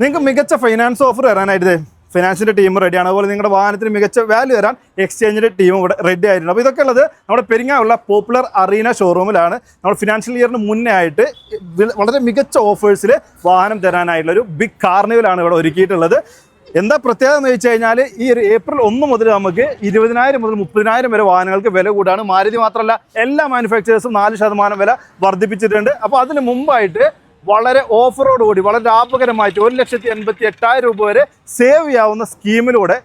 നിങ്ങൾക്ക് മികച്ച finance offer തരാനായിട്ട് ഫിനാൻസിന്റെ ടീം റെഡിയാണ് അതുപോലെ നിങ്ങളുടെ വാഹനത്തിന് മികച്ച വാല്യൂ തരാൻ എക്സ്ചേഞ്ചിന്റെ ടീം ഇവിടെ റെഡി ആയിട്ടുണ്ട്. അപ്പോൾ ഇതൊക്കെ ഉള്ളത് നമ്മുടെ പെരിങ്ങാവുള്ള പോപ്പുലർ അറീന ഷോറൂമിലാണ് നമ്മൾ ഫിനാൻഷ്യൽ ഇയറിന് മുന്നേ ആയിട്ട് വളരെ മികച്ച ഓഫേഴ്സിൽ വാഹനം തരാനായിട്ടുള്ള ഒരു ബിഗ് കാർണിവലാണ് ഇവിടെ ഒരുക്കിയിട്ടുള്ളത്. എന്താ പ്രത്യേകത എന്ന് വെച്ച് കഴിഞ്ഞാൽ ഈ ഒരു ഏപ്രിൽ ഒന്ന് മുതൽ നമുക്ക് ഇരുപതിനായിരം മുതൽ മുപ്പതിനായിരം വരെ വാഹനങ്ങൾക്ക് വില കൂടാണ്. മാരുതി മാത്രമല്ല എല്ലാ മാനുഫാക്ചറേഴ്സും നാല് ശതമാനം വില വർദ്ധിപ്പിച്ചിട്ടുണ്ട്. അപ്പോൾ അതിന് മുമ്പായിട്ട് വളരെ ഓഫറോട് കൂടി വളരെ ലാഭകരമായിട്ട് ഒരു ലക്ഷത്തി എൺപത്തി എട്ടായിരം രൂപ വരെ സേവ് ചെയ്യാവുന്ന സ്കീമിലൂടെ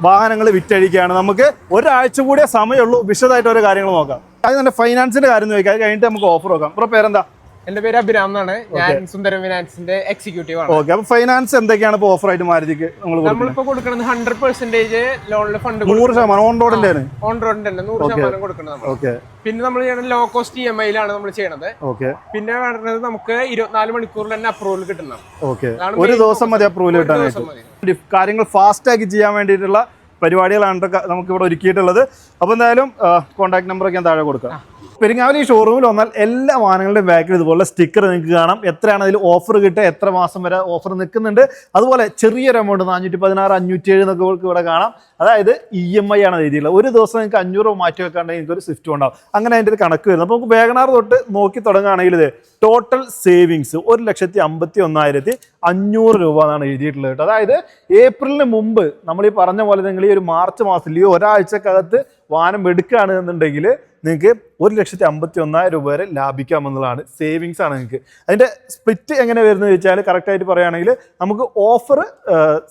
വാഹനങ്ങൾ വിറ്റഴിക്കുകയാണ്. നമുക്ക് ഒരാഴ്ച കൂടിയേ സമയമുള്ളൂ. വിശദമായിട്ട് ഓരോ കാര്യങ്ങൾ നോക്കാം. അത് തന്നെ ഫൈനാൻസിന്റെ കാര്യം നോക്കാം കഴിഞ്ഞിട്ട് നമുക്ക് ഓഫർ നോക്കാം. ബ്രോ പേരെന്താ? എന്റെ പേര് അഭിരാം എന്നാണ്. ഞാൻ സുന്ദരം ഫിനാൻസിന്റെ എക്സിക്യൂട്ടീവ് ആണ്. ഓക്കെ അപ്പൊ ഫൈനാൻസ് എന്തൊക്കെയാണ് ഓഫർ ആയിട്ട് മാരുതിക്ക് നമ്മളിപ്പോ കൊടുക്കുന്നത് ഹൺഡ്രഡ് പെർസെന്റേജ് ലോണിൽ ഫണ്ട് നൂറ് ശതമാനം ഓൺ റോഡിന്റെ ഓൺ റോഡിന്റെ തന്നെ നൂറ് ശതമാനം കൊടുക്കുന്നത് ഓക്കെ. പിന്നെ നമ്മൾ ചെയ്യണത് ലോ കോസ്റ്റ് ഇ എം ഐയിലാണ് നമ്മൾ ചെയ്യണത്. ഓക്കെ. പിന്നെ വേണ്ടത് നമുക്ക് ഇരുപത്തിനാല് മണിക്കൂറിൽ തന്നെ അപ്രൂവൽ കിട്ടണം ഓക്കെ. ഒരു ദിവസം മതി അപ്രൂവൽ കിട്ടാനായിട്ട്. ഡിഫ്- കാര്യങ്ങൾ ഫാസ്റ്റ് ആക്കി ചെയ്യാൻ വേണ്ടിയിട്ടുള്ള പരിപാടികളാണ് നമുക്ക് ഇവിടെ ഒരുക്കിയിട്ടുള്ളത്. അപ്പോൾ എന്തായാലും കോൺടാക്ട് നമ്പറൊക്കെ ഞാൻ താഴെ കൊടുക്കാം. പെരിങ്ങാവലി ഷോറൂമിൽ വന്നാൽ എല്ലാ വാഹനങ്ങളുടെയും ബാക്കിൽ ഇതുപോലെ സ്റ്റിക്കർ നിങ്ങൾക്ക് കാണാം. എത്രയാണ് അതിൽ ഓഫർ കിട്ടുക എത്ര മാസം വരെ ഓഫർ നിൽക്കുന്നുണ്ട്. അതുപോലെ ചെറിയൊരു എമൗണ്ട് നാനൂറ്റി പതിനാറ് അഞ്ഞൂറ്റി ഏഴ് എന്നൊക്കെ ഇവിടെ കാണാം. അതായത് ഇ എം ഐ ആണ് എഴുതിയുള്ളത് ഒരു ദിവസം നിങ്ങൾക്ക് അഞ്ഞൂറ് രൂപ മാറ്റി വെക്കാണ്ടെങ്കിൽ നിങ്ങൾക്ക് ഒരു സ്വിഫ്റ്റ് ഉണ്ടാവും അങ്ങനെ അതിന്റെ ഒരു കണക്ക് വരുന്നത് അപ്പോൾ നമുക്ക് വേഗനാർ തൊട്ട് നോക്കി തുടങ്ങുകയാണെങ്കിൽ ഇത് ടോട്ടൽ സേവിങ്സ് ഒരു ലക്ഷത്തി അമ്പത്തി ഒന്നായിരത്തി അഞ്ഞൂറ് രൂപ എന്നാണ് എഴുതിയിട്ടുള്ളത് കേട്ടോ. അതായത് ഏപ്രിലിന് മുമ്പ് നമ്മൾ ഈ പറഞ്ഞ പോലെ നിങ്ങൾ ഈ ഒരു മാർച്ച് മാസത്തിൽ ഈ ഒരാഴ്ചക്കകത്ത് വാഹനം എടുക്കുകയാണ് എന്നുണ്ടെങ്കിൽ നിങ്ങൾക്ക് ഒരു ലക്ഷത്തി അമ്പത്തി ഒന്നായിരം രൂപ വരെ ലാഭിക്കാമെന്നുള്ളതാണ് സേവിങ്സ് ആണ് നിങ്ങൾക്ക്. അതിന്റെ സ്പ്ലിറ്റ് എങ്ങനെ വരുന്നത് ചോദിച്ചാൽ കറക്റ്റായിട്ട് പറയുകയാണെങ്കിൽ നമുക്ക് ഓഫർ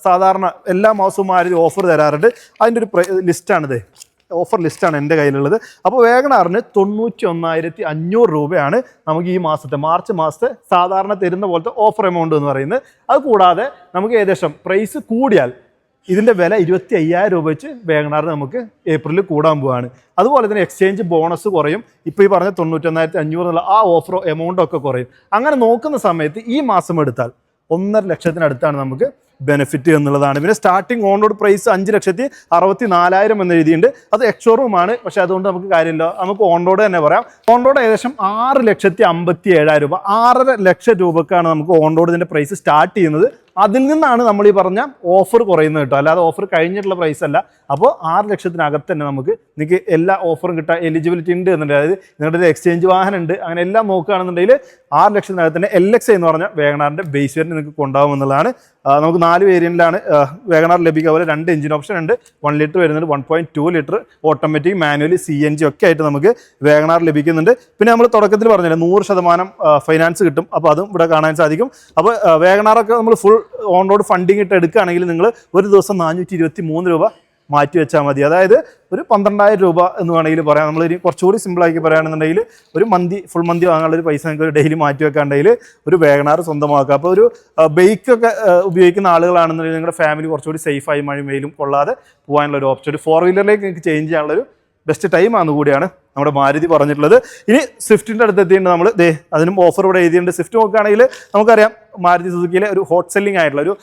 സാധാരണ എല്ലാ മാസവും ആരും ഓഫർ തരാറുണ്ട്. അതിന്റെ ഒരു ലിസ്റ്റാണിത് ഓഫർ ലിസ്റ്റാണ് എന്റെ കയ്യിലുള്ളത്. അപ്പോൾ വേഗണാറിന് തൊണ്ണൂറ്റി ഒന്നായിരത്തി അഞ്ഞൂറ് രൂപയാണ് നമുക്ക് ഈ മാസത്തെ മാർച്ച് മാസത്തെ സാധാരണ തരുന്ന പോലത്തെ ഓഫർ എമൗണ്ട് എന്ന് പറയുന്നത്. അത് കൂടാതെ നമുക്ക് ഏകദേശം പ്രൈസ് കൂടിയാൽ ഇതിന്റെ വില ഇരുപത്തി അയ്യായിരം രൂപ വെച്ച് വേഗണാറിന് നമുക്ക് ഏപ്രിലിൽ കൂടാൻ പോവാണ്. അതുപോലെ തന്നെ എക്സ്ചേഞ്ച് ബോണസ് കുറയും. ഇപ്പോൾ ഈ പറഞ്ഞ തൊണ്ണൂറ്റൊന്നായിരത്തി അഞ്ഞൂറ് എന്നുള്ള ആ ഓഫർ എമൗണ്ടൊക്കെ കുറയും. അങ്ങനെ നോക്കുന്ന സമയത്ത് ഈ മാസം എടുത്താൽ ഒന്നര ലക്ഷത്തിനടുത്താണ് നമുക്ക് ബെനിഫിറ്റ് എന്നുള്ളതാണ്. പിന്നെ സ്റ്റാർട്ടിംഗ് ഓൺ റോഡ് പ്രൈസ് അഞ്ച് ലക്ഷത്തി അറുപത്തി നാലായിരം എന്ന് എഴുതിയിട്ടുണ്ട്. അത് എക്സോറൂമാണ് പക്ഷേ അതുകൊണ്ട് നമുക്ക് കാര്യമില്ല. നമുക്ക് ഓൺ റോഡ് തന്നെ പറയാം. ഓൺ റോഡ് ഏകദേശം ആറ് ലക്ഷത്തി അമ്പത്തി ഏഴായിരം രൂപ. ആറര ലക്ഷം രൂപക്കാണ് നമുക്ക് ഓൺ റോഡിന്റെ പ്രൈസ് സ്റ്റാർട്ട് ചെയ്യുന്നത്. അതിൽ നിന്നാണ് നമ്മൾ ഈ പറഞ്ഞ ഓഫർ കുറയുന്നത് കേട്ടോ. അല്ലാതെ ഓഫർ കഴിഞ്ഞിട്ടുള്ള പ്രൈസ് അല്ല. അപ്പോൾ ആറ് ലക്ഷത്തിനകത്ത് തന്നെ നമുക്ക് നിങ്ങൾക്ക് എല്ലാ ഓഫറും കിട്ടാൻ എലിജിബിലിറ്റി ഉണ്ട് എന്നുണ്ടെങ്കിൽ അതായത് നിങ്ങളുടെ എക്സ്ചേഞ്ച് വാഹനം ഉണ്ട് അങ്ങനെ എല്ലാം നോക്കുകയാണെന്നുണ്ടെങ്കിൽ ആറ് ലക്ഷത്തിനകത്ത് തന്നെ എൽ എക്സ് എന്ന് പറഞ്ഞ വേഗനാറിന്റെ ബേസ് വേരിയന്റ് നിങ്ങൾക്ക് കൊണ്ടാവും എന്നുള്ളതാണ്. നമുക്ക് നാല് വേരിയന്റിലാണ് വേഗനാർ ലഭിക്കുക. പോലെ രണ്ട് എഞ്ചിൻ ഓപ്ഷൻ ഉണ്ട്. വൺ ലിറ്റർ വരുന്നുണ്ട് one point two litre automatic manually C N G ഒക്കെ ആയിട്ട് നമുക്ക് വേഗനാർ ലഭിക്കുന്നുണ്ട്. പിന്നെ നമ്മൾ തുടക്കത്തിൽ പറഞ്ഞില്ലേ നൂറ് ശതമാനം ഫൈനാൻസ് കിട്ടും. അപ്പോൾ അതും ഇവിടെ കാണാൻ സാധിക്കും. അപ്പോൾ വേഗനാറൊക്കെ നമ്മൾ ഫുൾ ഓൺ റോഡ് ഫണ്ടിങ് ഇട്ട് എടുക്കുകയാണെങ്കിൽ നിങ്ങൾ ഒരു ദിവസം നാനൂറ്റി ഇരുപത്തി മൂന്ന് രൂപ മാറ്റി വെച്ചാൽ മതി. അതായത് ഒരു പന്ത്രണ്ടായിരം രൂപ എന്ന് വേണമെങ്കിൽ പറയാം. നമ്മൾ ഇനി കുറച്ചുകൂടി സിമ്പിളാക്കി പറയുകയാണെന്നുണ്ടെങ്കിൽ ഒരു മന്തി ഫുൾ മന്തി വാങ്ങാനുള്ള ഒരു പൈസ നിങ്ങൾക്ക് ഡെയിലി മാറ്റി വെക്കാണ്ടെങ്കിൽ ഒരു വേഗനാർ സ്വന്തമാക്കുക. അപ്പോൾ ഒരു ബൈക്കൊക്കെ ഉപയോഗിക്കുന്ന ആളുകളാണെന്നുണ്ടെങ്കിൽ നിങ്ങളുടെ ഫാമിലി കുറച്ചുകൂടി സേഫായി മഴയും വെയിലും കൊള്ളാതെ പോകാനുള്ള ഒരു ഓപ്ഷൻ ഒരു ഫോർ വീലറിലേക്ക് നിങ്ങൾക്ക് ചേഞ്ച് ചെയ്യാനുള്ള ഒരു ബെസ്റ്റ് ടൈം ആണെന്ന് കൂടിയാണ് നമ്മുടെ മാരുതി പറഞ്ഞിട്ടുള്ളത്. ഇനി സ്വിഫ്റ്റിന്റെ അടുത്ത് എത്തിയിട്ടുണ്ട് നമ്മൾ ദേ അതിനും ഓഫർ ഇവിടെ എഴുതിയിട്ടുണ്ട്. സ്വിഫ്റ്റ് നോക്കുകയാണെങ്കിൽ നമുക്കറിയാം മാരുതി സുസുക്കിയിലെ ഒരു ഹോട്ട് സെല്ലിംഗ് ആയിട്ടുള്ള ഒരു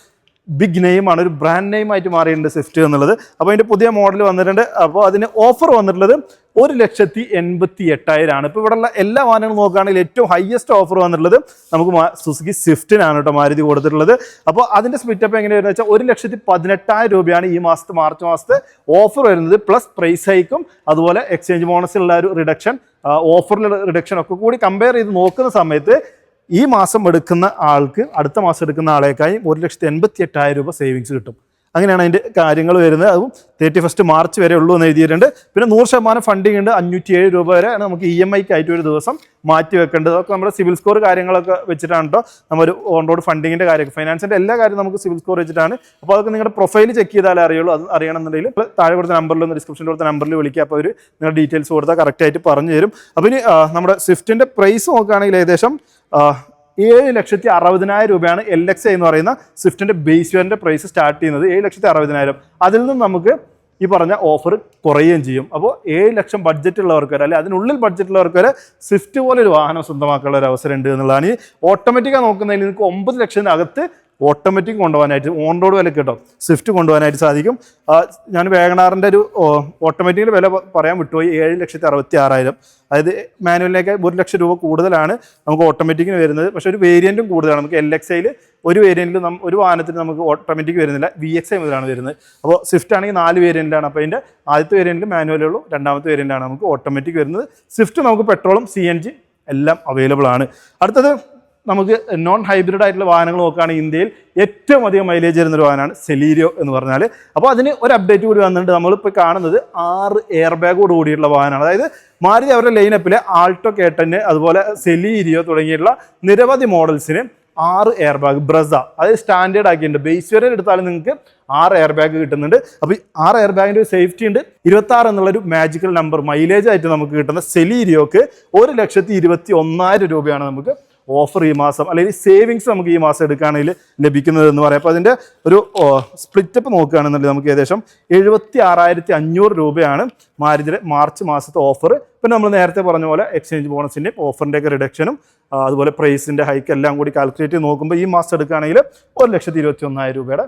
ബിഗ് നെയിമാണ് ഒരു ബ്രാൻഡ് നെയിം ആയിട്ട് മാറിയിട്ടുണ്ട് സ്വിഫ്റ്റ് എന്നുള്ളത്. അപ്പോൾ അതിന്റെ പുതിയ മോഡൽ വന്നിട്ടുണ്ട്. അപ്പോൾ അതിന് ഓഫർ വന്നിട്ടുള്ളത് ഒരു ലക്ഷത്തി എൺപത്തി എട്ടായിരമാണ് ഇപ്പോൾ ഇവിടെയുള്ള എല്ലാ വാഹനങ്ങളും നോക്കുകയാണെങ്കിൽ ഏറ്റവും ഹയസ്റ്റ് ഓഫർ വന്നിട്ടുള്ളത് നമുക്ക് സുസുക്കി സ്വിഫ്റ്റിനാണ് കേട്ടോ മാരുതി കൊടുത്തിട്ടുള്ളത്. അപ്പോൾ അതിന്റെ സ്പിറ്റപ്പ് എങ്ങനെയാണെന്ന് വെച്ചാൽ ഒരു ലക്ഷത്തി പതിനെട്ടായിരം രൂപയാണ് ഈ മാസത്തെ മാർച്ച് മാസത്തെ ഓഫർ വരുന്നത്. പ്ലസ് പ്രൈസ് ഹൈക്കും അതുപോലെ എക്സ്ചേഞ്ച് ബോണസിലുള്ള ഒരു റിഡക്ഷൻ ഓഫറിലുള്ള റിഡക്ഷൻ ഒക്കെ കൂടി കമ്പയർ ചെയ്ത് നോക്കുന്ന സമയത്ത് ഈ മാസം എടുക്കുന്ന ആൾക്ക് അടുത്ത മാസം എടുക്കുന്ന ആളേക്കായി ഒരു ലക്ഷത്തി എൺപത്തി എട്ടായിരം രൂപ സേവിങ്സ് കിട്ടും. അങ്ങനെയാണ് അതിന്റെ കാര്യങ്ങൾ വരുന്നത്. അതും തേർട്ടി ഫസ്റ്റ് മാർച്ച് വരെ ഉള്ളൂ എന്ന് എഴുതിയിട്ടുണ്ട്. പിന്നെ നൂറ് ശതമാനം ഫണ്ടിങ് ഉണ്ട്. അഞ്ഞൂറ്റി ഏഴ് രൂപ വരെ നമുക്ക് ഇ എം ഐക്ക് ആയിട്ട് ഒരു ദിവസം മാറ്റി വെക്കേണ്ടത്. അതൊക്കെ നമ്മുടെ സിവിൽ സ്കോർ കാര്യങ്ങളൊക്കെ വെച്ചിട്ടാണ് നമ്മൾ ഓൺ റോഡ് ഫണ്ടിങ്ങിന്റെ കാര്യം ഫൈനാൻസിന്റെ എല്ലാ കാര്യവും നമുക്ക് സിവിൽ സ്കോർ വെച്ചിട്ടാണ്. അപ്പോൾ അതൊക്കെ നിങ്ങളുടെ പ്രൊഫൈൽ ചെക്ക് ചെയ്താലേ അറിയുള്ളൂ. അത് അറിയണമെന്നുണ്ടെങ്കിൽ താഴെ കൊടുത്ത നമ്പറിൽ ഒന്ന് ഡിസ്ക്രിപ്ഷനിൽ കൊടുത്ത നമ്പറിൽ വിളിക്കുക അപ്പോൾ അവർ നിങ്ങളുടെ ഡീറ്റെയിൽസ് കൊടുത്താൽ കറക്റ്റായിട്ട് പറഞ്ഞു തരും അപ്പോൾ ഇനി നമ്മുടെ സ്വിഫ്റ്റിന്റെ പ്രൈസ് നോക്കുകയാണെങ്കിൽ ഏകദേശം ഏഴ് ലക്ഷത്തി അറുപതിനായിരം രൂപയാണ് എൽ എക്സ് എന്ന് പറയുന്ന സ്വിഫ്റ്റിന്റെ ബേസ് വെയറിന്റെ പ്രൈസ് സ്റ്റാർട്ട് ചെയ്യുന്നത് ഏഴ് ലക്ഷത്തി അറുപതിനായിരം. അതിൽ നിന്നും നമുക്ക് ഈ പറഞ്ഞ ഓഫർ കുറയുകയും ചെയ്യും. അപ്പോൾ ഏഴ് ലക്ഷം ബഡ്ജറ്റ് ഉള്ളവർക്ക് വരെ അല്ലെ അതിനുള്ളിൽ ബഡ്ജറ്റ് ഉള്ളവർക്ക് വരെ സ്വിഫ്റ്റ് പോലെ ഒരു വാഹനം സ്വന്തമാക്കാനുള്ള ഒരു അവസരം ഉണ്ട് എന്നുള്ളതാണ് ഈ ഓട്ടോമാറ്റിക്കാണ് നോക്കുന്നതിൽ നിങ്ങൾക്ക് ഒമ്പത് ലക്ഷത്തിനകത്ത് ഓട്ടോമാറ്റിക് കൊണ്ടുപോകാനായിട്ട് ഓൺ റോഡ് വില കേട്ടോ. സ്വിഫ്റ്റ് കൊണ്ടുപോകാനായിട്ട് സാധിക്കും. ഞാൻ വേഗനാറിന്റെ ഒരു ഓട്ടോമാറ്റിക്കിന്റെ വില പറയാൻ വിട്ടുപോയി. ഏഴ് ലക്ഷത്തി അറുപത്തി ആറായിരം അതായത് മാനുവലിനൊക്കെ ഒരു ലക്ഷം രൂപ കൂടുതലാണ് നമുക്ക് ഓട്ടോമാറ്റിക്കിന് വരുന്നത്. പക്ഷേ ഒരു വേരിയന്റും കൂടുതലാണ്. നമുക്ക് എൽ എക്സ് ഐയിൽ ഒരു വേരിയന്റിൽ നം ഒരു വാഹനത്തിന് നമുക്ക് ഓട്ടോമാറ്റിക് വരുന്നില്ല. വി എക്സ് ഐ മുതലാണ് വരുന്നത്. അപ്പോൾ സ്വിഫ്റ്റ് ആണെങ്കിൽ നാല് വേരിയന്റിലാണ് അപ്പോൾ അതിന്റെ ആദ്യത്തെ വേരിയന്റിൽ മാനുവലേ ഉള്ളൂ. രണ്ടാമത്തെ വേരിയന്റാണ് നമുക്ക് ഓട്ടോമാറ്റിക് വരുന്നത്. സ്വിഫ്റ്റ് നമുക്ക് പെട്രോളും സി എൻ ജി എല്ലാം അവൈലബിൾ ആണ്. അടുത്തത് നമുക്ക് നോൺ ഹൈബ്രിഡ് ആയിട്ടുള്ള വാഹനങ്ങൾ നോക്കുകയാണെങ്കിൽ ഇന്ത്യയിൽ ഏറ്റവും അധികം മൈലേജ് തരുന്ന ഒരു വാഹനമാണ് സെലീരിയോ എന്ന് പറഞ്ഞാൽ. അപ്പോൾ അതിന് ഒരു അപ്ഡേറ്റ് കൂടി വന്നിട്ടുണ്ട്. നമ്മളിപ്പോൾ കാണുന്നത് ആറ് എയർ ബാഗോട് കൂടിയിട്ടുള്ള വാഹനമാണ്. അതായത് മാരുതി അവരുടെ ലൈനപ്പിലെ ആൾട്ടോ കേട്ടന് അതുപോലെ സെലീരിയോ തുടങ്ങിയിട്ടുള്ള നിരവധി മോഡൽസിന് ആറ് എയർ ബാഗ് ബ്രസ അതായത് സ്റ്റാൻഡേർഡ് ആക്കിയിട്ടുണ്ട്. ബേസ് വരെ എടുത്താലും നിങ്ങൾക്ക് ആറ് എയർ ബാഗ് കിട്ടുന്നുണ്ട്. അപ്പോൾ ആറ് എയർ ബാഗിന്റെ ഒരു സേഫ്റ്റി ഉണ്ട്. ഇരുപത്തി ആറ് എന്നുള്ളൊരു മാജിക്കൽ നമ്പർ മൈലേജ് ആയിട്ട് നമുക്ക് കിട്ടുന്ന സെലീരിയോക്ക് ഒരു ലക്ഷത്തി ഇരുപത്തി ഒന്നായിരം രൂപയാണ് നമുക്ക് ഓഫർ ഈ മാസം അല്ലെങ്കിൽ സേവിങ്സ് നമുക്ക് ഈ മാസം എടുക്കുകയാണെങ്കിൽ ലഭിക്കുന്നത് എന്ന് പറയാം. അപ്പോൾ അതിന്റെ ഒരു സ്പ്ലിറ്റപ്പ് നോക്കുകയാണെന്നുണ്ടെങ്കിൽ നമുക്ക് ഏകദേശം എഴുപത്തി ആറായിരത്തി അഞ്ഞൂറ് രൂപയാണ് മാരുതിയുടെ മാർച്ച് മാസത്തെ ഓഫർ പിന്നെ നമ്മൾ നേരത്തെ പറഞ്ഞ പോലെ എക്സ്ചേഞ്ച് ബോണസിന്റെയും ഓഫറിന്റെയൊക്കെ റിഡക്ഷനും അതുപോലെ പ്രൈസിന്റെ ഹൈക്ക് എല്ലാം കൂടി കാൽക്കുലേറ്റ് നോക്കുമ്പോൾ ഈ മാസം എടുക്കുകയാണെങ്കിൽ ഒരു ലക്ഷത്തി ഇരുപത്തി ഒന്നായിരം രൂപയുടെ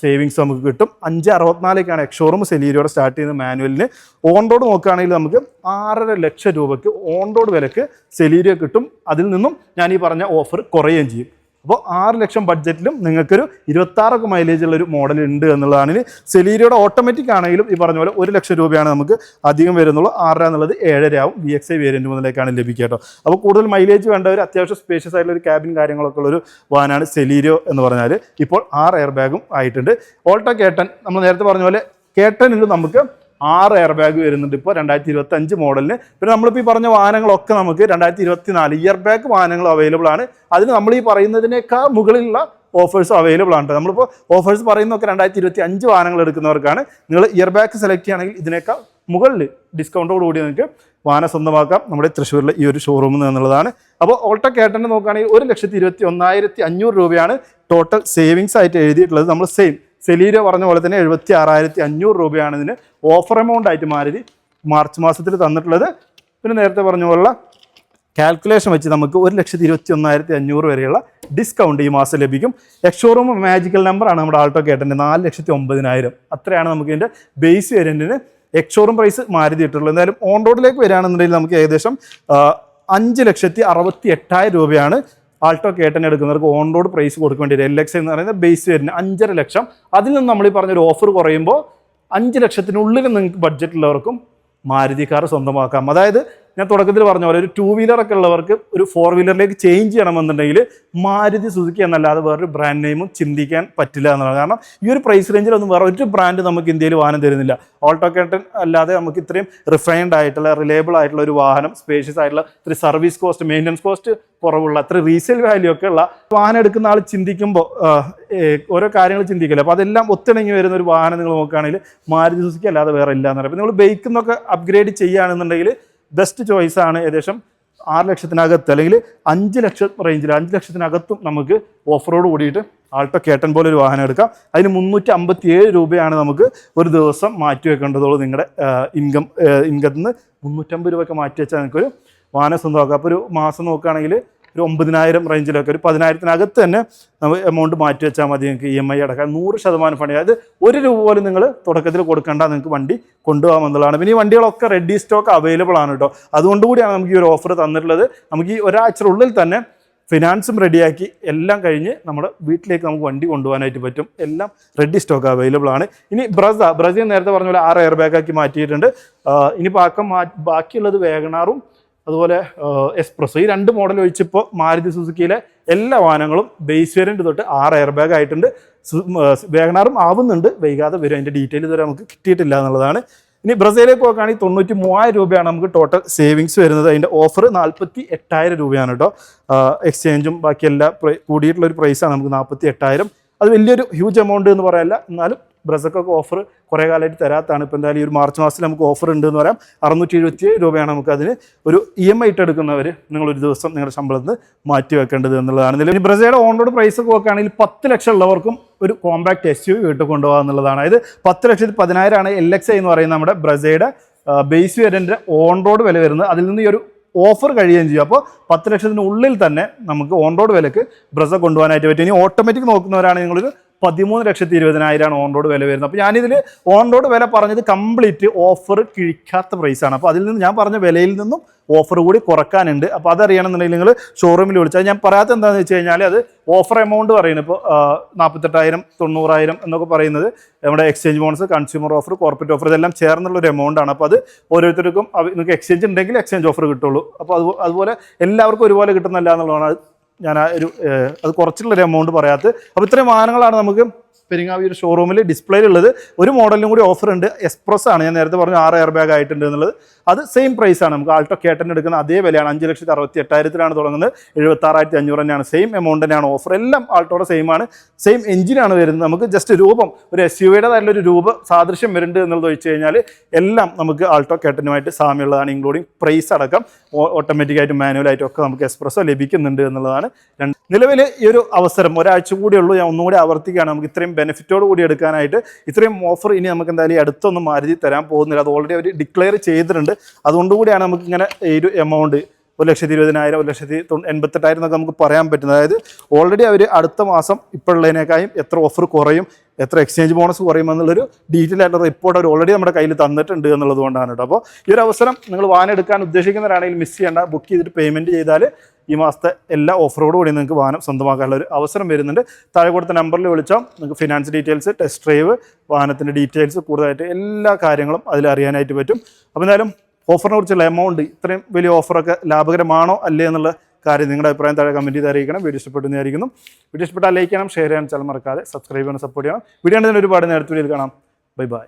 സേവിങ്സ് നമുക്ക് കിട്ടും. അഞ്ച് അറുപത്തിനാലേക്കാണ് എക്സോറും സെലീരിയോടെ സ്റ്റാർട്ട് ചെയ്യുന്ന മാനുവലിന്. ഓൺ റോഡ് നോക്കുകയാണെങ്കിൽ നമുക്ക് ആറര ലക്ഷം രൂപയ്ക്ക് ഓൺ റോഡ് വിലക്ക് സെലീരിയോ കിട്ടും. അതിൽ നിന്നും ഞാൻ ഈ പറഞ്ഞ ഓഫർ കുറയുകയും ചെയ്യും. അപ്പോൾ ആറ് ലക്ഷം ബഡ്ജറ്റിലും നിങ്ങൾക്കൊരു ഇരുപത്താറൊക്കെ മൈലേജ് ഉള്ള ഒരു മോഡൽ ഉണ്ട് എന്നുള്ളതാണ് സെലീരിയോടെ ഓട്ടോമാറ്റിക് ആണെങ്കിലും ഈ പറഞ്ഞ പോലെ ഒരു ലക്ഷം രൂപയാണ് നമുക്ക് അധികം വരുന്നുള്ളൂ. ആറര എന്നുള്ളത് ഏഴര ആവും. വി എക്സ് ഐ വേരിയന്റ് മുതലേക്കാണ് ലഭിക്കുക കേട്ടോ. അപ്പോൾ കൂടുതൽ മൈലേജ് വേണ്ട ഒരു അത്യാവശ്യം സ്പേഷ്യസ് ആയിട്ടുള്ള ഒരു ക്യാബിൻ കാര്യങ്ങളൊക്കെ ഉള്ളൊരു വാഹനമാണ് സെലീരിയോ എന്ന് പറഞ്ഞാൽ ഇപ്പോൾ ആറ് എയർ ബാഗും ആയിട്ടുണ്ട്. ഓൾട്ടോ കേട്ടൻ നമ്മൾ നേരത്തെ പറഞ്ഞ പോലെ കേട്ടനിൽ നമുക്ക്. ആറ് എയർ ബാഗ് വരുന്നുണ്ട് ഇപ്പോൾ രണ്ടായിരത്തി ഇരുപത്തി അഞ്ച് മോഡലിന് പിന്നെ നമ്മളിപ്പോൾ ഈ പറഞ്ഞ വാഹനങ്ങളൊക്കെ നമുക്ക് രണ്ടായിരത്തി ഇരുപത്തി നാല് ഇയർ ബാഗ് വാഹനങ്ങൾ അവൈലബിൾ ആണ്. അതിന് നമ്മൾ ഈ പറയുന്നതിനേക്കാൾ മുകളിലുള്ള ഓഫേഴ്സ് അവൈലബിൾ ആണ്. നമ്മളിപ്പോൾ ഓഫേഴ്സ് പറയുന്നതൊക്കെ രണ്ടായിരത്തി ഇരുപത്തി അഞ്ച് വാഹനങ്ങൾ എടുക്കുന്നവർക്കാണ്. നിങ്ങൾ ഇയർ ബാഗ് സെലക്ട് ചെയ്യുകയാണെങ്കിൽ ഇതിനേക്കാൾ മുകളിൽ ഡിസ്കൗണ്ടോട് കൂടി നിങ്ങൾക്ക് വാഹനം സ്വന്തമാക്കാം. നമ്മുടെ തൃശ്ശൂരിലെ ഈ ഒരു ഷോറൂമിൽ എന്നുള്ളതാണ്. അപ്പോൾ ഓൾട്ടോ കേട്ടന്റെ നോക്കുകയാണെങ്കിൽ ഒരു ലക്ഷത്തി ഇരുപത്തി ഒന്നായിരത്തി അഞ്ഞൂറ് രൂപയാണ് ടോട്ടൽ സേവിങ്സ് ആയിട്ട് എഴുതിയിട്ടുള്ളത്. നമ്മൾ സെയിം സെലീരോ പറഞ്ഞ പോലെ തന്നെ എഴുപത്തി ആറായിരത്തി അഞ്ഞൂറ് രൂപയാണ് ഇതിന് ഓഫർ എമൗണ്ട് ആയിട്ട് മാരുതി മാർച്ച് മാസത്തിൽ തന്നിട്ടുള്ളത്. പിന്നെ നേരത്തെ പറഞ്ഞ പോലുള്ള കാൽക്കുലേഷൻ വെച്ച് നമുക്ക് ഒരു ലക്ഷത്തി ഇരുപത്തി ഒന്നായിരത്തി അഞ്ഞൂറ് വരെയുള്ള ഡിസ്കൗണ്ട് ഈ മാസം ലഭിക്കും. എക്സ്ഷോറൂം മാജിക്കൽ നമ്പറാണ് നമ്മുടെ ആൾട്ടോ കേട്ടന്റെ നാല് ലക്ഷത്തി ഒമ്പതിനായിരം. അത്രയാണ് നമുക്ക് ഇതിന്റെ ബേസ് വേരിയന്റിന് എക്സ്ഷോറൂം പ്രൈസ് മാരുതി ഇട്ടുള്ളത് എന്തായാലും ഓൺ റോഡിലേക്ക് വരികയാണെന്നുണ്ടെങ്കിൽ നമുക്ക് ഏകദേശം അഞ്ച് ലക്ഷത്തി അറുപത്തി എട്ടായിരം രൂപയാണ് ആൾട്ടോ കേട്ടൻ എടുക്കുന്നവർക്ക് ഓൺ റോഡ് പ്രൈസ് കൊടുക്കേണ്ടി വരും. എൽ എക്സ് എന്ന് പറയുന്ന ബേസ് വരുന്നത് അഞ്ചര ലക്ഷം. അതിൽ നിന്ന് നമ്മൾ ഈ പറഞ്ഞൊരു ഓഫർ കുറയുമ്പോൾ അഞ്ച് ലക്ഷത്തിനുള്ളിൽ നിങ്ങൾക്ക് ബഡ്ജറ്റുള്ളവർക്കും മാരുതി കാർ സ്വന്തമാക്കാം. അതായത് ഞാൻ തുടക്കത്തിൽ പറഞ്ഞ പോലെ ഒരു ടൂ വീലറൊക്കെ ഉള്ളവർക്ക് ഒരു ഫോർ വീലറിലേക്ക് ചേഞ്ച് ചെയ്യണമെന്നുണ്ടെങ്കിൽ മാരുതി സുസുക്കി എന്നല്ലാതെ വേറൊരു ബ്രാൻഡ് നെയിമും ചിന്തിക്കാൻ പറ്റില്ല എന്നുള്ളത് കാരണം ഈ ഒരു പ്രൈസ് റേഞ്ചിലൊന്നും വേറെ ഒരു ബ്രാൻഡ് നമുക്ക് ഇന്ത്യയിൽ വാഹനം തരുന്നില്ല. ഓൾട്ടോ കേട്ടൻ അല്ലാതെ നമുക്ക് ഇത്രയും റിഫൈൻഡ് ആയിട്ടുള്ള റിലയബിൾ ആയിട്ടുള്ള ഒരു വാഹനം സ്പേഷ്യസ് ആയിട്ടുള്ള ഇത്ര സർവീസ് കോസ്റ്റ് മെയിന്റനൻസ് കോസ്റ്റ് കുറവുള്ള അത്ര റീസെയിൽ വാല്യൂ ഒക്കെ ഉള്ള വാഹനം എടുക്കുന്ന ആൾ ചിന്തിക്കുമ്പോൾ ഓരോ കാര്യങ്ങൾ ചിന്തിക്കില്ല? അപ്പോൾ അതെല്ലാം ഒത്തിണങ്ങി വരുന്ന ഒരു വാഹനം നിങ്ങൾ നോക്കുകയാണെങ്കിൽ മാരുതി സുസുക്കി അല്ലാതെ വേറെ ഇല്ല എന്ന് പറയുമ്പോൾ നിങ്ങൾ ബൈക്കിൽ നിന്നൊക്കെ അപ്ഗ്രേഡ് ചെയ്യുകയാണെന്നുണ്ടെങ്കിൽ ബെസ്റ്റ് ചോയ്സ് ആണ് ഏകദേശം ആറ് ലക്ഷത്തിനകത്ത് അല്ലെങ്കിൽ അഞ്ച് ലക്ഷം റേഞ്ചിൽ അഞ്ച് ലക്ഷത്തിനകത്തും നമുക്ക് ഓഫ് റോഡ് കൂടിയിട്ട് ആൾട്ടോ കേട്ടൻ പോലെ ഒരു വാഹനം എടുക്കാം. അതിന് മുന്നൂറ്റി അമ്പത്തി ഏഴ് രൂപയാണ് നമുക്ക് ഒരു ദിവസം മാറ്റി വെക്കേണ്ടതുള്ളൂ നിങ്ങളുടെ ഇൻകം ഇൻകത്തിൽ നിന്ന് മുന്നൂറ്റമ്പത് രൂപയൊക്കെ മാറ്റി വെച്ചാൽ നിങ്ങൾക്കൊരു വാഹനം സ്വന്തമാക്കാം. അപ്പോൾ ഒരു മാസം നോക്കുകയാണെങ്കിൽ ഒരു ഒമ്പതിനായിരം റേഞ്ചിലൊക്കെ ഒരു പതിനായിരത്തിനകത്ത് തന്നെ നമ്മൾ എമൗണ്ട് മാറ്റി വെച്ചാൽ മതി നിങ്ങൾക്ക് ഇ എം ഐ അടക്കാം നൂറ് ശതമാനം ഫണ്ട് അതായത് ഒരു രൂപ പോലും നിങ്ങൾ തുടക്കത്തിൽ കൊടുക്കേണ്ട നിങ്ങൾക്ക് വണ്ടി കൊണ്ടുപോകാമെന്നുള്ളതാണ് പിന്നെ ഈ വണ്ടികളൊക്കെ റെഡി സ്റ്റോക്ക് അവൈലബിൾ ആണ് കേട്ടോ. അതുകൊണ്ടുകൂടിയാണ് നമുക്ക് ഈ ഒരു ഓഫർ തന്നിട്ടുള്ളത്. നമുക്ക് ഈ ഒരാഴ്ചയുള്ളിൽ തന്നെ ഫിനാൻസും റെഡിയാക്കി എല്ലാം കഴിഞ്ഞ് നമ്മുടെ വീട്ടിലേക്ക് നമുക്ക് വണ്ടി കൊണ്ടുപോകാനായിട്ട് പറ്റും. എല്ലാം റെഡി സ്റ്റോക്ക് അവൈലബിൾ ആണ്. ഇനി ബ്രസ ബ്രസീൽ നേരത്തെ പറഞ്ഞ പോലെ ആറ് എയർ ബാഗാക്കി മാറ്റിയിട്ടുണ്ട്. ഇനി ബാക്കം മാ ബാക്കിയുള്ളത് വേഗണാറും അതുപോലെ എക്സ്പ്രസ് ഈ രണ്ട് മോഡൽ ഒഴിച്ചിപ്പോൾ മാരുതി സുസുക്കിയിലെ എല്ലാ വാഹനങ്ങളും ബേസ് വേരിയന്റ് തൊട്ട് ആറ് എയർ ബാഗ് ആയിട്ടുണ്ട് വേഗനാറും ആവുന്നുണ്ട്. വൈകാതെ വരും. അതിന്റെ ഡീറ്റെയിൽ ഇതുവരെ നമുക്ക് കിട്ടിയിട്ടില്ല എന്നുള്ളതാണ്. ഇനി ബ്രസീലിലേക്ക് നോക്കുകയാണെങ്കിൽ തൊണ്ണൂറ്റി മൂവായിരം രൂപയാണ് നമുക്ക് ടോട്ടൽ സേവിങ്സ് വരുന്നത്. അതിന്റെ ഓഫർ നാൽപ്പത്തി എട്ടായിരം രൂപയാണ് കേട്ടോ എക്സ്ചേഞ്ചും ബാക്കി എല്ലാ പ്രൈ- കൂടിയിട്ടുള്ള ഒരു പ്രൈസാണ് നമുക്ക് നാൽപ്പത്തി എട്ടായിരം അത് വലിയൊരു ഹ്യൂജ് എമൗണ്ട് എന്ന് പറയല്ല എന്നാലും ബ്രസക്കൊക്കെ ഓഫർ കുറേ കാലമായിട്ട് തരാത്താണ്. ഇപ്പോൾ എന്തായാലും ഈ ഒരു മാർച്ച് മാസത്തിൽ നമുക്ക് ഓഫർ ഉണ്ട് എന്ന് പറയാം. അറുന്നൂറ്റി എഴുപത്തി രൂപയാണ് നമുക്ക് അതിന് ഒരു ഇ എം ഐ ഇട്ട് എടുക്കുന്നവർ നിങ്ങൾ ഒരു ദിവസം നിങ്ങളുടെ ശമ്പളത്തിൽ മാറ്റി വെക്കേണ്ടത് എന്നുള്ളതാണ്. നിലവിൽ ബ്രസയുടെ ഓൺറോഡ് പ്രൈസ് ഒക്കെ നോക്കുകയാണെങ്കിൽ പത്ത് ലക്ഷം ഉള്ളവർക്കും ഒരു കോമ്പാക്ട് എസ് യു വീട്ടിൽ കൊണ്ടുപോകുക എന്നുള്ളതാണ്. അതായത് പത്ത് ലക്ഷത്തി പതിനായിരമാണ് എൽ എക്സ് ഐ എന്ന് പറയുന്ന നമ്മുടെ ബ്രസയുടെ ബേസ് വേരിയന്റെ ഓൺ റോഡ് വില വരുന്നത്. അതിൽ നിന്ന് ഈ ഒരു ഓഫർ കഴിയുകയും ചെയ്യും. അപ്പോൾ പത്ത് ലക്ഷത്തിനുള്ളിൽ തന്നെ നമുക്ക് ഓൺ റോഡ് വിലക്ക് ബ്രസ കൊണ്ടുപോകാനായിട്ട് പറ്റും. ഇനി ഓട്ടോമാറ്റിക് നോക്കുന്നവരാണ് നിങ്ങളൊരു പതിമൂന്ന് ലക്ഷത്തി ഇരുപതിനായിരമാണ് ഓൺ റോഡ് വില വരുന്നത്. അപ്പോൾ ഞാനിതിൽ ഓൺ റോഡ് വില പറഞ്ഞത് കംപ്ലീറ്റ് ഓഫർ കിഴിക്കാത്ത പ്രൈസാണ് അപ്പോൾ അതിൽ നിന്ന് ഞാൻ പറഞ്ഞ വിലയിൽ നിന്നും ഓഫർ കൂടി കുറക്കാനുണ്ട്. അപ്പോൾ അതറിയണമെന്നുണ്ടെങ്കിൽ നിങ്ങൾ ഷോറൂമിൽ വിളിച്ചാൽ ഞാൻ പറയാത്ത എന്താണെന്ന് വെച്ച് കഴിഞ്ഞാൽ അത് ഓഫർ എമൗണ്ട് പറയുന്നത്. ഇപ്പോൾ നാൽപ്പത്തെട്ടായിരം തൊണ്ണൂറായിരം എന്നൊക്കെ പറയുന്നത് നമ്മുടെ exchange bonus consumer offer corporate offer ഇതെല്ലാം ചേർന്നുള്ള ഒരു എമൗണ്ട് ആണ്. അപ്പോൾ അത് ഓരോരുത്തർക്കും നിങ്ങൾക്ക് എക്സ്ചേഞ്ച് ഉണ്ടെങ്കിൽ എക്സ്ചേഞ്ച് ഓഫർ കിട്ടുള്ളൂ. അപ്പോൾ അതുപോലെ എല്ലാവർക്കും ഒരുപോലെ കിട്ടുന്നില്ല എന്നുള്ളതാണ്. ഞാൻ ഒരു അത് കുറച്ചുള്ളൊരു എമൗണ്ട് പറയാത്തത്. അപ്പോൾ ഇത്രയും വാഹനങ്ങളാണ് നമുക്ക് പെരിങ്ങാവി ഒരു ഷോറൂമിൽ ഡിസ്പ്ലേയിലുള്ളത് ഒരു മോഡലിനും കൂടി ഓഫർ ഉണ്ട്. എക്സ്പ്രസ് ആണ്. ഞാൻ നേരത്തെ പറഞ്ഞു ആറ് എയർ ബാഗ് ആയിട്ടുണ്ട് എന്നുള്ളത്. അത് സെയിം പ്രൈസ് ആണ്. നമുക്ക് ആൾട്ടോ കേട്ടൻ എടുക്കുന്ന അതേ വിലയാണ്. അഞ്ച് ലക്ഷത്തി അറുപത്തി എട്ടായിരത്തിലാണ് തുടങ്ങുന്നത്. എഴുപത്തി ആറായിരത്തി അഞ്ഞൂറ് തന്നെയാണ്. സെയിം എമൗണ്ട് തന്നെയാണ് ഓഫർ എല്ലാം ആൾട്ടോടെ സെയിം ആണ്. സെയിം എഞ്ചിനാണ് വരുന്നത്. നമുക്ക് ജസ്റ്റ് രൂപം ഒരു എസ് യു ഒരു രൂപ സാദൃശ്യം വരുന്നുണ്ട് എന്നുള്ളത് വെച്ച് കഴിഞ്ഞാൽ എല്ലാം നമുക്ക് ആൾട്ടോ കേട്ടനുമായിട്ട് സാമ്യമുള്ളതാണ് ഇൻക്ലൂഡിങ് പ്രൈസ് അടക്കം. ഓട്ടോമാറ്റിക്കായിട്ടും മാനുവലായിട്ടും ഒക്കെ നമുക്ക് എക്സ്പ്രസ്സോ ലഭിക്കുന്നുണ്ട് എന്നുള്ളതാണ്. നിലവിൽ ഈ ഒരു അവസരം ഒരാഴ്ച കൂടിയുള്ളൂ ഞാൻ ഒന്നുകൂടി ആവർത്തിക്കുകയാണ്. നമുക്ക് ഇത്രയും ബെനിഫിറ്റോട് കൂടി എടുക്കാനായിട്ട് ഇത്രയും ഓഫർ ഇനി നമുക്ക് എന്തായാലും അടുത്തൊന്നും മാരുതി തരാൻ പോകുന്നില്ല. അത് ഓൾറെഡി അവർ ഡിക്ലെയർ ചെയ്തിട്ടുണ്ട്. അതുകൊണ്ടുകൂടിയാണ് നമുക്ക് ഇങ്ങനെ ഒരു എമൗണ്ട് ഒരു ലക്ഷത്തി ഇരുപതിനായിരം ഒരു ലക്ഷത്തി എൺപത്തെട്ടായിരം എന്നൊക്കെ നമുക്ക് പറയാൻ പറ്റുന്നത്. അതായത് ഓൾറെഡി അവർ അടുത്ത മാസം ഇപ്പോഴുള്ളതിനേക്കാളും എത്ര ഓഫർ കുറയും എത്ര എക്സ്ചേഞ്ച് ബോണസ് കുറയും എന്നുള്ളൊരു ഡീറ്റെയിൽ ആയിട്ടുള്ള റിപ്പോർട്ട് അവർ ഓൾറെഡി നമ്മുടെ കയ്യിൽ തന്നിട്ടുണ്ട് എന്നുള്ളത് കൊണ്ടാണ് കേട്ടോ. അപ്പോൾ ഈ ഒരു അവസരം നിങ്ങൾ വാഹനം എടുക്കാൻ ഉദ്ദേശിക്കുന്നവരാണെങ്കിൽ മിസ് ചെയ്യേണ്ട ബുക്ക് ചെയ്തിട്ട് പേയ്മെന്റ് ചെയ്താൽ ഈ മാസത്തെ എല്ലാ ഓഫറോടും കൂടി നിങ്ങൾക്ക് വാഹനം സ്വന്തമാക്കാനുള്ള ഒരു അവസരം വരുന്നുണ്ട്. താഴെ കൊടുത്ത നമ്പറിൽ വിളിച്ചാൽ നിങ്ങൾക്ക് ഫിനാൻസ് ഡീറ്റെയിൽസ് ടെസ്റ്റ് ഡ്രൈവ് വാഹനത്തിന്റെ ഡീറ്റെയിൽസ് കൂടുതലായിട്ട് എല്ലാ കാര്യങ്ങളും അതിൽ അറിയാനായിട്ട് പറ്റും. അപ്പോൾ എന്തായാലും ഓഫറിനെ കുറിച്ചുള്ള എമൗണ്ട് ഇത്രയും വലിയ ഓഫറൊക്കെ ലാഭകരമാണോ അല്ലേ എന്നുള്ള കാര്യം നിങ്ങളുടെ അഭിപ്രായം താഴെ കമന്റ് ചെയ്ത് അറിയിക്കണം. വീഡിയോ ഇഷ്ടപ്പെടുന്നതായിരിക്കും വീഡിയോ ഇഷ്ടപ്പെട്ടാൽ ലൈക്ക് ചെയ്യണം ഷെയർ ചെയ്യാൻ ചാനൽ മറക്കാതെ സബ്സ്ക്രൈബ് ചെയ്യണം സപ്പോർട്ട് ചെയ്യണം. വീഡിയോ ഉണ്ടെങ്കിൽ ഒരുപാട് നേരത്തെ കാണാം. Bye bye